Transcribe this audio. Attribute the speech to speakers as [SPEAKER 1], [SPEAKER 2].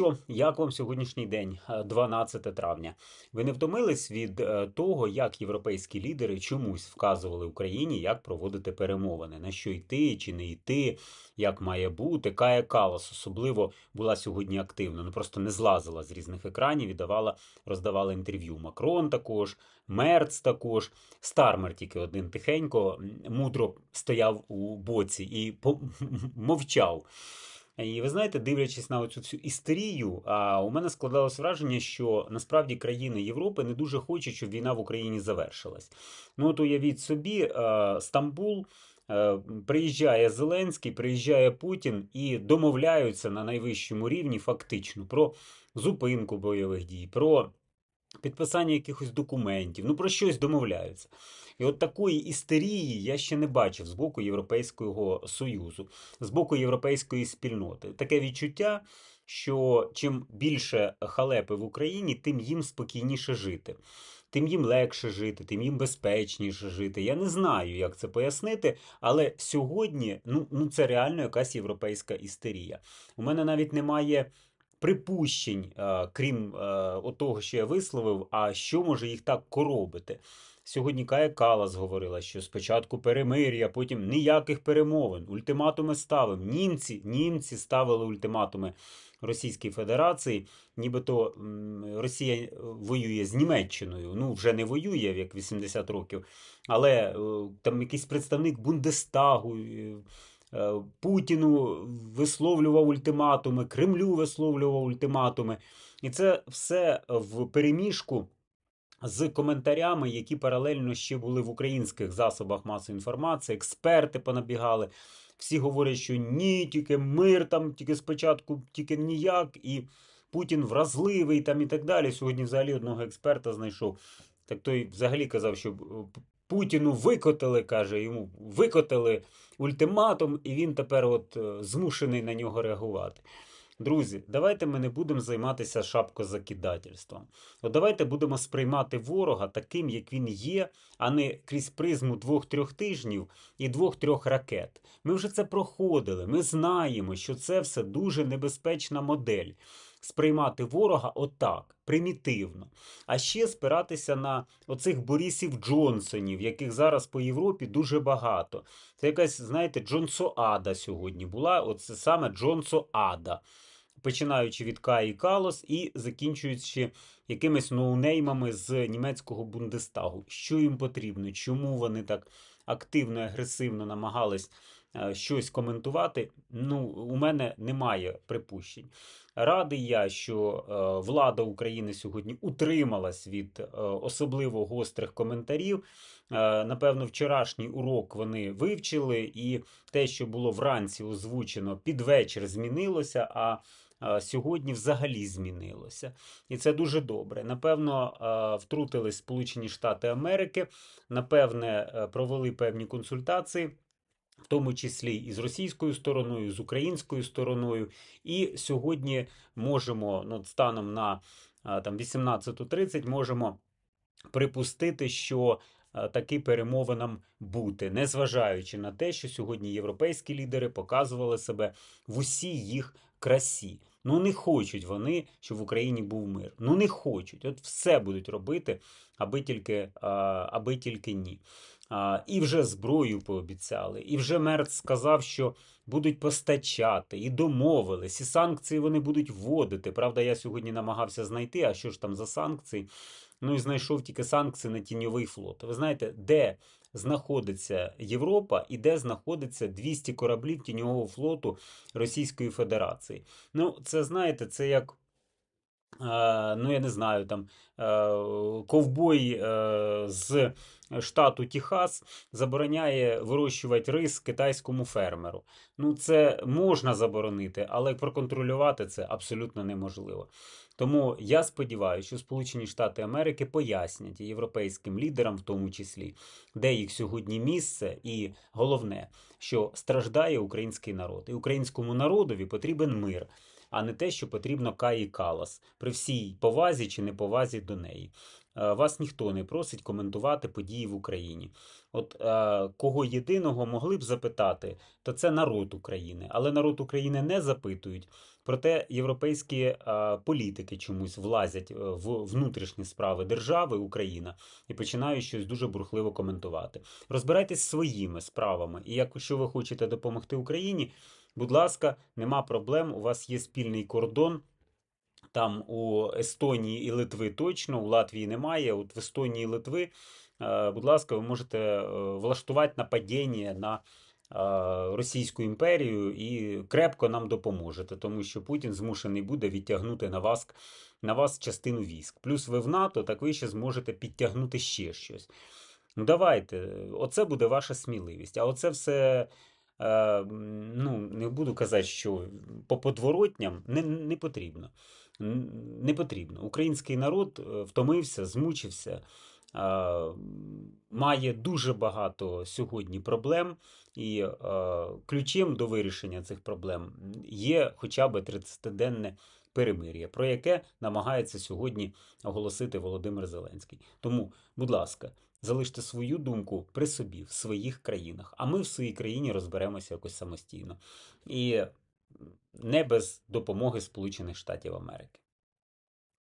[SPEAKER 1] що, як вам сьогоднішній день, е, 12 травня? Ви не втомились від е, того, як європейські лідери чомусь вказували Україні, як проводити перемовини, на що йти чи не йти, як має бути. Кая Калас особливо була сьогодні активна, ну просто не злазила з різних екранів і давала, роздавала інтерв'ю. Макрон також, Мерц також, Стармер тільки один тихенько, мудро стояв у боці і мовчав. І ви знаєте, дивлячись на цю всю істерію, а у мене складалось враження, що насправді країни Європи не дуже хочуть, щоб війна в Україні завершилась. Ну от уявіть собі, Стамбул. Приїжджає Зеленський, приїжджає Путін і домовляються на найвищому рівні фактично про зупинку бойових дій, про підписання якихось документів, ну про щось домовляються. І от такої істерії я ще не бачив з боку Європейського Союзу, з боку європейської спільноти. Таке відчуття, що чим більше халепи в Україні, тим їм спокійніше жити. Тим їм легше жити, тим їм безпечніше жити. Я не знаю, як це пояснити, але сьогодні ну, ну це реально якась європейська істерія. У мене навіть немає припущень, е, крім е, того, що я висловив, а що може їх так коробити. Сьогодні Кая Калас говорила, що спочатку перемир'я, потім ніяких перемовин, ультиматуми ставимо. Німці, німці ставили ультиматуми Російській Федерації, нібито Росія воює з Німеччиною. Ну, вже не воює, як 80 років, але е, там якийсь представник Бундестагу. Е, Путіну висловлював ультиматуми, Кремлю висловлював ультиматуми. І це все в переміжку з коментарями, які паралельно ще були в українських засобах масової інформації, експерти понабігали. Всі говорять, що ні, тільки мир там, тільки спочатку, тільки ніяк, і Путін вразливий там і так далі. Сьогодні взагалі одного експерта знайшов. Так той взагалі казав, що е, Путіну викотили, каже, йому викотили ультиматум, і він тепер от е, змушений на нього реагувати. Друзі, давайте ми не будемо займатися шапкозакидательством. От давайте будемо сприймати ворога таким, як він є, а не крізь призму двох-трьох тижнів і двох-трьох ракет. Ми вже це проходили. Ми знаємо, що це все дуже небезпечна модель. Сприймати ворога отак, примітивно. А ще спиратися на оцих Борісів Джонсонів, яких зараз по Європі дуже багато. Це якась, знаєте, Джонсоада сьогодні була. Оце саме Джонсоада починаючи від Каї Калос і закінчуючи якимись ноунеймами з німецького Бундестагу. Що їм потрібно? Чому вони так активно і агресивно намагались щось коментувати? Ну, у мене немає припущень. Радий я, що е, влада України сьогодні утрималась від е, особливо гострих коментарів. Е, Напевно, вчорашній урок вони вивчили, і те, що було вранці озвучено, під вечір змінилося. а сьогодні взагалі змінилося. І це дуже добре. Напевно, втрутились Сполучені Штати Америки, напевне, е, провели певні консультації. В тому числі і з російською стороною, і з українською стороною. І сьогодні можемо, ну, станом на там 18.30, можемо припустити, що таки перемовинам бути, незважаючи на те, що сьогодні європейські лідери показували себе в усій їх красі. Ну не хочуть вони, щоб в Україні був мир. Ну не хочуть. От все будуть робити, аби тільки, аби тільки ні. І вже зброю пообіцяли, і вже Мерц сказав, що будуть постачати, і домовились, і санкції вони будуть вводити. Правда, я сьогодні намагався знайти, а що ж там за санкції. Ну і знайшов тільки санкції на тіньовий флот. Ви знаєте, де знаходиться Європа і де знаходиться 200 кораблів тіньового флоту Російської Федерації. Ну, це знаєте, це як. е, Ну, я не знаю, там е, ковбой е, з штату Техас забороняє вирощувати рис китайському фермеру. Ну, це можна заборонити, але проконтролювати це абсолютно неможливо. Тому я сподіваюся, що Сполучені Штати Америки пояснять європейським лідерам, в тому числі, де їх сьогодні місце, і головне, що страждає український народ, і українському народові потрібен мир. А не те, що потрібно Каї Калас при всій повазі чи неповазі до неї. Е, вас ніхто не просить коментувати події в Україні. От е, кого єдиного могли б запитати, то це народ України. Але народ України не запитують. Проте європейські е, політики чомусь влазять в внутрішні справи держави Україна і починають щось дуже бурхливо коментувати. Розбирайтесь своїми справами. І якщо ви хочете допомогти Україні, будь ласка, нема проблем. У вас є спільний кордон. Там у Естонії і Литви точно, у Латвії немає. От в Естонії і Литви, е, будь ласка, ви можете е, влаштувати нападіння на е, Російську імперію і крепко нам допоможете, тому що Путін змушений буде відтягнути на вас, на вас частину військ. Плюс ви в НАТО, так ви ще зможете підтягнути ще щось. Ну, давайте, оце буде ваша сміливість. А оце все, ну, не буду казати, що по подворотням не, не потрібно. Не потрібно. Український народ е, втомився, змучився, е, має дуже багато сьогодні проблем, і е, ключем до вирішення цих проблем є хоча б 30-денне перемир'я, про яке намагається сьогодні оголосити Володимир Зеленський. Тому, будь ласка, залиште свою думку при собі в своїх країнах, а ми в своїй країні розберемося якось самостійно. І не без допомоги Сполучених Штатів Америки.